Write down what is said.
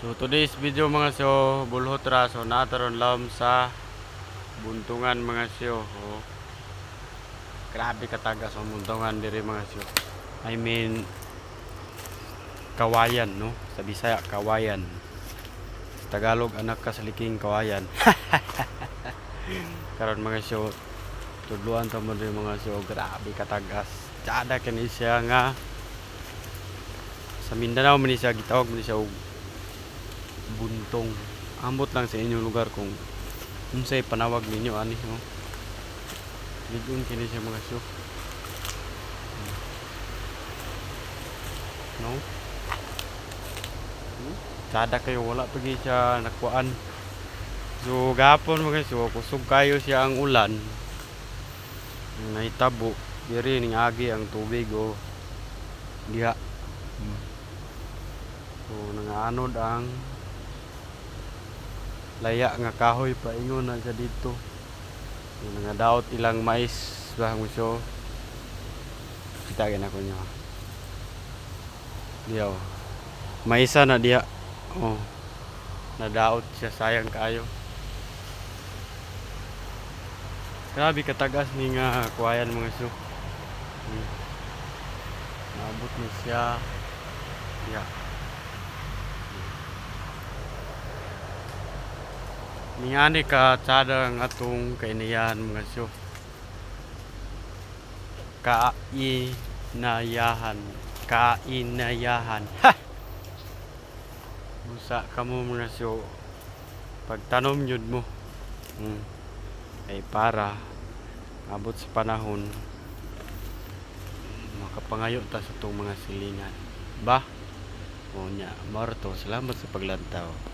So today's video mga syo, bulhot ra so nataron lam sa buntungan mga syo. Oh. Grabe katagas ang buntungan diri mga syo. I mean kawayan no, sa Bisaya kawayan. Sa Tagalog anak ka sa liking kawayan. Karon mga syo, tudluan ta mo diri mga syo, grabe katagas. Tsada kani siya nga sa Mindanao man siya gitawag man siya og buntong. Ambot lang sa inyong lugar kung unsay panawag ninyo ani no? Ligon kini siya mga syo no? Hmm? Sada kayo wala pagi siya nakuan. So gapon mga syo kusog kayo siya ang ulan. Nahitabo diri ning agi ang tubig o diha. Hmm. so nangaanod ang laya nga kahoy pa ingon na siya dito. Yung nga daot ilang mais ba mo siyo kita gina ko niya. Diyaw maisa na diha oh. Nadaot siya sayang kayo. Grabe katagas ni nga kuwayan mga siyo. Hmm. naabot na siya. Diha Ningani ka tsada ang atong kainayahan mga syo. Kainayahan. Kainayahan. Ha! Musa ka mo mga syo. Pagtanom yun mo. Hmm. Ay para abot sa panahon makapangayo ta sa itong mga silingan. Ba? O nya, Marto, salamat sa paglantaw.